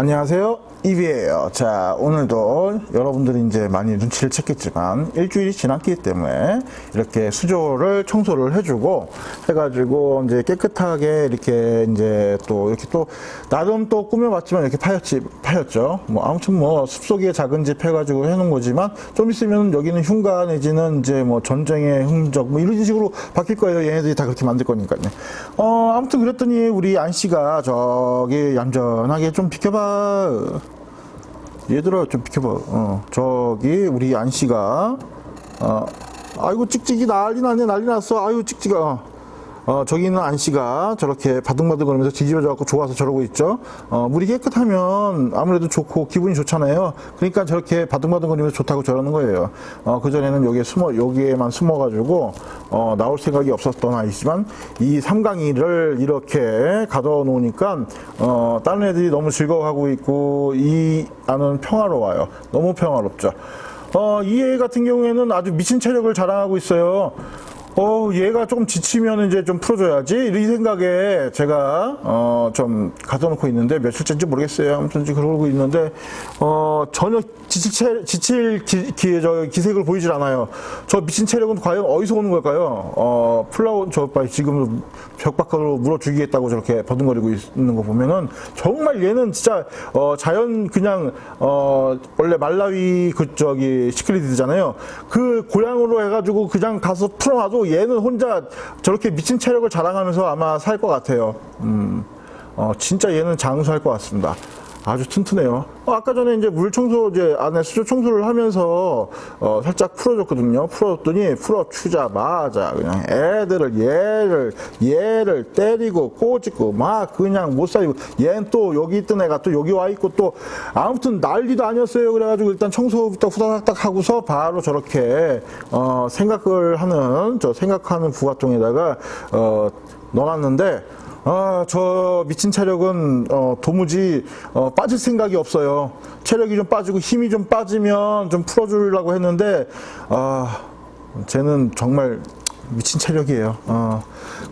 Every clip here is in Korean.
안녕하세요. 이비예요. 자, 오늘도 여러분들이 이제 많이 눈치를 챘겠지만 일주일이 지났기 때문에 이렇게 수조를 청소를 해주고 해가지고 이제 깨끗하게 이렇게 이제 또 이렇게 또 나름 또 꾸며봤지만 이렇게 파였지, 파였죠. 뭐 아무튼 뭐 숲속에 작은 집 해가지고 해놓은 거지만 좀 있으면 여기는 흉가 내지는 이제 뭐 전쟁의 흔적 뭐 이런 식으로 바뀔 거예요. 얘네들이 다 그렇게 만들 거니까요. 어, 아무튼 그랬더니 우리 안 씨가 저기 얌전하게 좀 비켜봐. 얘들아 좀 비켜봐. 어, 저기 우리 안 씨가 어, 아이고 찍찍이 난리 났네 난리 났어. 아유 찍찍아. 어. 어, 저기 있는 안 씨가 저렇게 바둥바둥 거리면서 뒤집어져 갖고 좋아서 저러고 있죠. 어, 물이 깨끗하면 아무래도 좋고 기분이 좋잖아요. 그러니까 저렇게 바둥바둥 거리면서 좋다고 저러는 거예요. 어, 그전에는 여기에 숨어, 여기에만 숨어가지고, 어, 나올 생각이 없었던 아이지만, 이 삼강이를 이렇게 가둬 놓으니까, 어, 다른 애들이 너무 즐거워하고 있고, 이 안은 평화로워요. 너무 평화롭죠. 어, 이 애 같은 경우에는 아주 미친 체력을 자랑하고 있어요. 어, 얘가 조금 지치면 이제 좀 풀어줘야지. 이 생각에 제가, 어, 좀 가둬놓고 있는데, 며칠째인지 모르겠어요. 아무튼 그러고 있는데, 어, 전혀 지칠, 체, 지칠 기, 기, 저, 기색을 보이질 않아요. 저 미친 체력은 과연 어디서 오는 걸까요? 어, 플라운, 저, 봐, 지금 벽 밖으로 물어 죽이겠다고 저렇게 버둥거리고 있는 거 보면은, 정말 얘는 진짜, 어, 자연 그냥, 어, 원래 말라위 그, 저기, 시크리드잖아요. 그 고향으로 해가지고 그냥 가서 풀어놔도 얘는 혼자 저렇게 미친 체력을 자랑하면서 아마 살 것 같아요. 음, 어, 진짜 얘는 장수할 것 같습니다. 아주 튼튼해요. 어, 아까 전에 이제 물 청소 이제 안에 수조 청소를 하면서 어, 살짝 풀어줬거든요. 풀어줬더니 풀어주자마자 그냥 애들을 얘를 얘를 때리고 꼬집고 막 그냥 못 살리고 얘는 또 여기 있던 애가 또 여기 와 있고 또 아무튼 난리도 아니었어요. 그래가지고 일단 청소부터 후다닥 하고서 바로 저렇게 어, 생각을 하는 저 생각하는 부가통에다가 어, 넣어놨는데 아, 저 미친 체력은 어, 도무지 어, 빠질 생각이 없어요. 체력이 좀 빠지고 힘이 좀 빠지면 좀 풀어주려고 했는데 아, 쟤는 정말 미친 체력이에요. 어,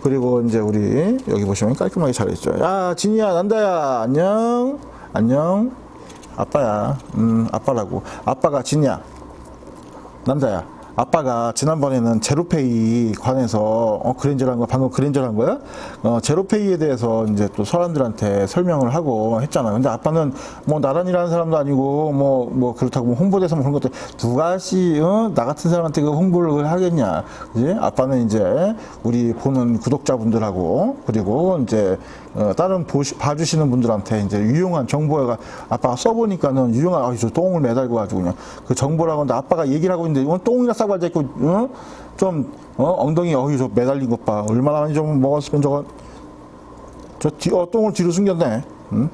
그리고 이제 우리 여기 보시면 깔끔하게 잘했죠. 야, 진이야, 난다야, 안녕, 안녕. 아빠야, 음, 아빠라고. 아빠가 진이야, 남자야. 아빠가 지난번에는 제로페이 관해서 어 그랜저란 거 방금 그랜저란 거야? 어 제로페이에 대해서 이제 또 사람들한테 설명을 하고 했잖아. 근데 아빠는 뭐 나란히라는 사람도 아니고 뭐뭐 그렇다고 뭐 홍보대사 뭐 그런 것도 누가 씨, 어? 나 같은 사람한테 그 홍보를 하겠냐? 그지? 아빠는 이제 우리 보는 구독자분들하고 그리고 이제 어, 다른 보시, 봐주시는 분들한테 이제 유용한 정보가 아빠가 써보니까는 유용한 아, 저 똥을 매달고 가지고 그냥 그 정보라고 하는데 아빠가 얘기를 하고 있는데 이건 똥이나 싸고 앉아 있고 어? 좀 어? 엉덩이 어이 저 매달린 것봐 얼마나 많이 좀 먹었으면 저거 저 뒤, 어, 똥을 뒤로 숨겼네 응?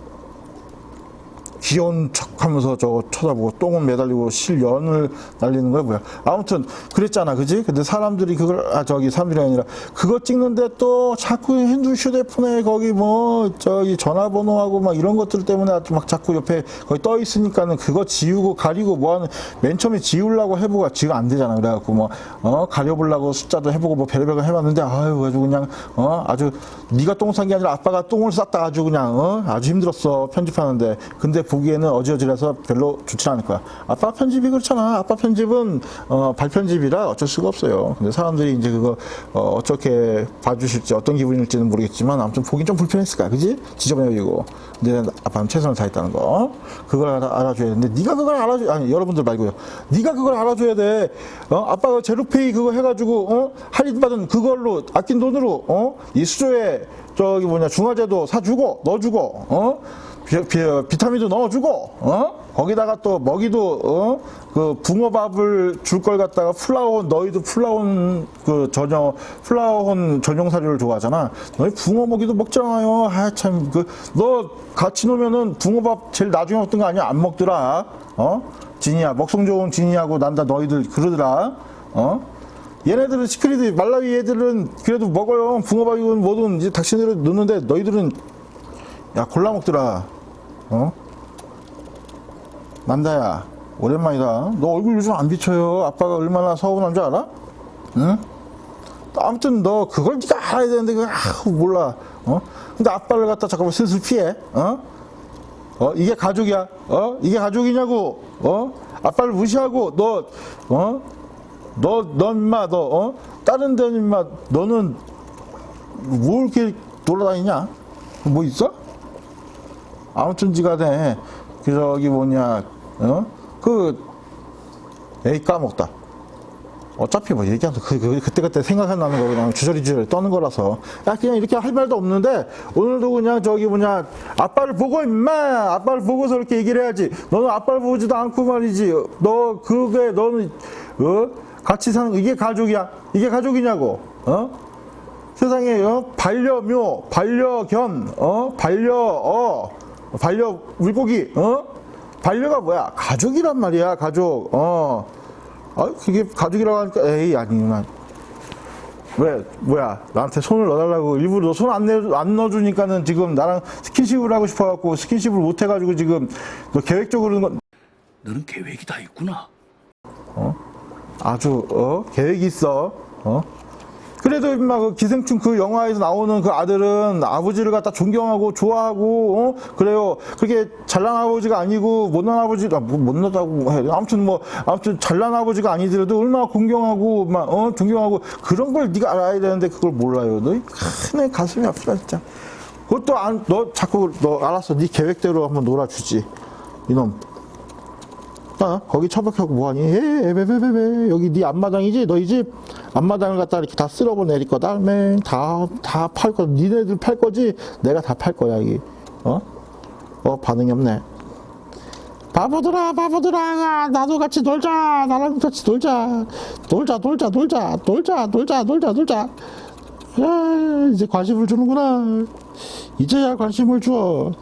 귀여운 척 하면서 저거 쳐다보고 똥은 매달리고 실연을 날리는 거야. 뭐야. 아무튼 그랬잖아. 그지? 근데 사람들이 그걸 아 저기 사람들이 아니라 그거 찍는데 또 자꾸 핸드 휴대폰에 거기 뭐 저기 전화번호하고 막 이런 것들 때문에 막 자꾸 옆에 거기 떠 있으니까는 그거 지우고 가리고 뭐하는 맨 처음에 지우려고 해보고 지금 안 되잖아. 그래갖고 뭐 어? 가려보려고 숫자도 해보고 뭐 별의별 거 해봤는데 아유 아주 그냥 어? 아주 네가 똥 싼 게 아니라 아빠가 똥을 쌌다 아주 그냥 어? 아주 힘들었어. 편집하는데. 근데 보기에는 어지러지라서 별로 좋지 않을 거야. 아빠 편집이 그렇잖아. 아빠 편집은 어, 발편집이라 어쩔 수가 없어요. 근데 사람들이 이제 그거 어, 어떻게 봐주실지 어떤 기분일지는 모르겠지만 아무튼 보긴 좀 불편했을 거야. 그지? 지저분해 보이고. 근데 아빠는 최선을 다했다는 거. 그걸 알아, 알아 줘야 되는데 네가 그걸 알아줘 아니 여러분들 말고요. 네가 그걸 알아줘야 돼. 어? 아빠가 제로페이 그거 해가지고 어? 할인 받은 그걸로 아낀 돈으로 어? 이 수조에 저기 뭐냐 중화제도 사주고 넣어주고 어? 비, 비, 타민도 넣어주고 어? 거기다가 또 먹이도 어 그 붕어밥을 줄 걸 갖다가 플라워혼 너희도 플라워혼 그 전용 플라워혼 전용 사료를 좋아하잖아. 너희 붕어 먹이도 먹잖아요. 아참 그 너 같이 놓으면은 붕어밥 제일 나중에 먹던 거 아니야? 안 먹더라. 어? 진이야 먹성 좋은 진이하고 난다 너희들 그러더라. 어? 얘네들은 시크리드 말라위 애들은 그래도 먹어요. 붕어밥이든 뭐든 이제 닥치대로 넣는데 너희들은 야 골라 먹더라 어? 남다야 오랜만이다. 너 얼굴 요즘 안 비쳐요. 아빠가 얼마나 서운한 줄 알아? 응? 아무튼 너 그걸 네가 알아야 되는데 그걸 아 몰라. 어? 근데 아빠를 갖다 잠깐만 슬슬 피해. 어? 어 이게 가족이야. 어? 이게 가족이냐고. 어? 아빠를 무시하고 너 어 너 너 임마 너 어? 다른 데는 임마 너는 뭐 이렇게 돌아다니냐? 뭐 있어 아무튼지 간에 그 저기 뭐냐 어 그 에이 까먹다. 어차피 뭐 얘기하면 그, 그, 그때 그때 생각나는 거 그냥 주저리주저리 떠는 거라서. 야 그냥 이렇게 할 말도 없는데 오늘도 그냥 저기 뭐냐 아빠를 보고 임마! 아빠를 보고서 이렇게 얘기를 해야지. 너는 아빠를 보지도 않고 말이지. 너 그게 너는 어? 같이 사는 이게 가족이야? 이게 가족이냐고 어? 세상에 어? 반려묘 반려견 어? 반려 어 반려 물고기 어? 반려가 뭐야? 가족이란 말이야 가족. 어. 아, 그게 가족이라고 하니까 에이 아니구나. 왜 뭐야? 나한테 손을 넣어달라고 일부러 손 안 안 넣어주니까는 지금 나랑 스킨십을 하고 싶어갖고 스킨십을 못 해가지고 지금 너 계획적으로 건 너는 계획이 다 있구나. 아주 어? 계획이 있어. 어 그래도 임마 그 기생충 그 영화에서 나오는 그 아들은 아버지를 갖다 존경하고 좋아하고 어? 그래요. 그게 잘난 아버지가 아니고 못난 아버지가 뭐 못나다고 해 아무튼 뭐 아무튼 잘난 아버지가 아니더라도 얼마나 공경하고 막 어? 존경하고 그런 걸 네가 알아야 되는데 그걸 몰라요 너 큰애 가슴이 아프다 진짜. 그것도 안 너 자꾸 너 알았어 네 계획대로 한번 놀아주지 이놈. 아, 거기 처박혀고 뭐하니? 에, 에베베베베. 여기 네 앞마당이지? 너희 집 앞마당을 갖다 이렇게 다 쓸어버 내릴 거다. 맨, 다, 다 팔 거. 니네들 팔 거지? 내가 다 팔 거야, 여기. 어? 어, 반응이 없네. 바보들아, 바보들아. 나도 같이 놀자. 나랑 같이 놀자. 놀자, 놀자, 놀자. 놀자, 놀자, 놀자, 놀자. 아, 이제 관심을 주는구나. 이제야 관심을 줘.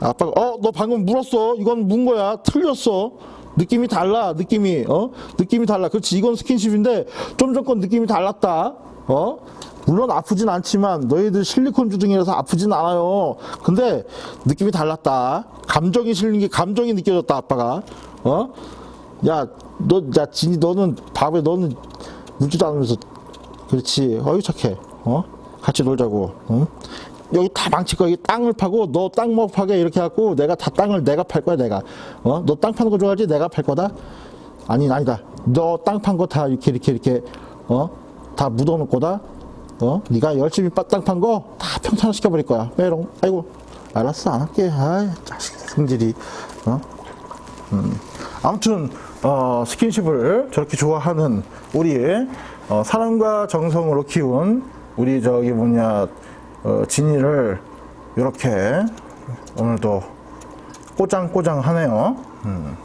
아빠가 어 너 방금 물었어 이건 문 거야 틀렸어 느낌이 달라 느낌이 어? 느낌이 달라. 그렇지 이건 스킨십인데 좀 전건 느낌이 달랐다. 어? 물론 아프진 않지만 너희들 실리콘 주둥이라서 아프진 않아요. 근데 느낌이 달랐다. 감정이 실린 게 감정이 느껴졌다 아빠가. 어 야 너 야 진이 너는 밥에 너는 묻지도 않으면서 그렇지. 어이 착해. 어? 같이 놀자고. 응? 여기 다 망칠 거야. 여기 땅을 파고 너땅뭐 파게 이렇게 해갖고 내가 다 땅을 내가 팔 거야 내가. 어? 너 땅 파는 거 좋아하지? 내가 팔 거다. 아니 아니다. 너 땅 판 거 다 이렇게 이렇게 이렇게 어? 다 묻어놓을 거다. 어? 네가 열심히 땅 판 거 다 평탄화 시켜버릴 거야. 빼롱. 아이고. 알았어 안 할게. 아이 자식 성질이. 어? 음. 아무튼 어, 스킨십을 저렇게 좋아하는 우리의 어, 사랑과 정성으로 키운 우리 저기 뭐냐 어, 진이를 이렇게 오늘도 꼬장꼬장 하네요. 음.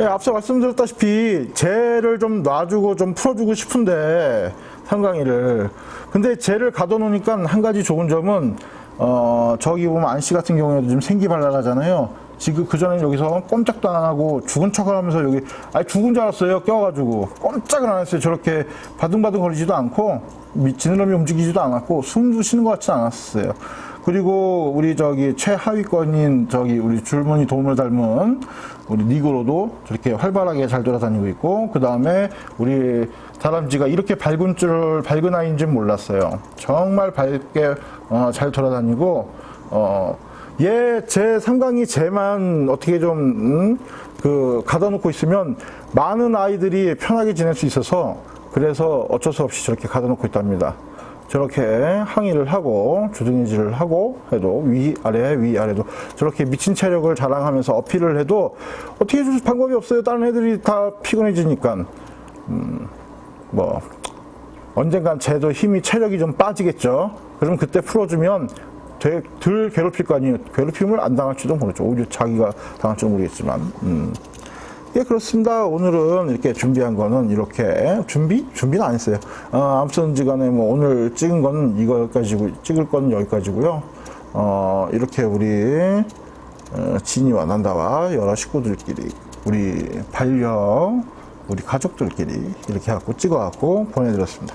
예, 앞서 말씀드렸다시피 쟤를 좀 놔주고 좀 풀어주고 싶은데 상강이를 근데 쟤를 가둬놓으니까 한 가지 좋은 점은 어 저기 보면 안씨 같은 경우에도 좀 생기발랄하잖아요 지금 그전에 여기서 꼼짝도 안 하고 죽은 척을 하면서 여기 아니 죽은 줄 알았어요. 껴가지고. 꼼짝을 안 했어요. 저렇게 바둥바둥 거리지도 않고 미- 지느러미 움직이지도 않았고 숨도 쉬는 것 같지 않았어요. 그리고 우리 저기 최하위권인 저기 우리 줄무늬 도움을 닮은 우리 니그로도 저렇게 활발하게 잘 돌아다니고 있고 그 다음에 우리 다람쥐가 이렇게 밝은 줄 밝은 아이인 줄 몰랐어요. 정말 밝게 어, 잘 돌아다니고 어, 얘제 상강이 쟤만 어떻게 좀 음, 그 가둬놓고 있으면 많은 아이들이 편하게 지낼 수 있어서 그래서 어쩔 수 없이 저렇게 가둬놓고 있답니다. 저렇게 항의를 하고 주둥이질을 하고 해도 위아래 위아래도 저렇게 미친 체력을 자랑하면서 어필을 해도 어떻게 해줄 방법이 없어요. 다른 애들이 다 피곤해지니까 음, 뭐 언젠간 쟤도 힘이 체력이 좀 빠지겠죠. 그럼 그때 풀어주면 되- 덜 괴롭힐 거 아니에요. 괴롭힘을 안 당할지도 모르죠. 오히려 자기가 당할지도 모르겠지만. 음. 예, 그렇습니다. 오늘은 이렇게 준비한 거는 이렇게 준비? 준비는 안 했어요. 어, 아무튼 간에 뭐 오늘 찍은 건 이거까지고 찍을 건 여기까지고요. 어, 이렇게 우리 어, 진이와 난다와 여러 식구들끼리 우리 반려 우리 가족들끼리 이렇게 갖고 찍어갖고 보내드렸습니다.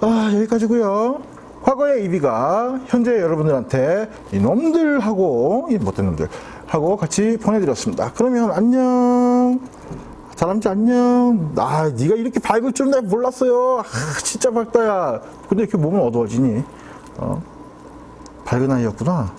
아, 여기까지고요. 과거의 이비가 현재 여러분들한테 이놈들하고 이 못된 놈들 하고 같이 보내드렸습니다. 그러면 안녕. 다람쥐 안녕. 아, 네가 이렇게 밝을 줄은 내가 몰랐어요. 아, 진짜 밝다야. 근데 이렇게 몸은 어두워지니? 어? 밝은 아이였구나.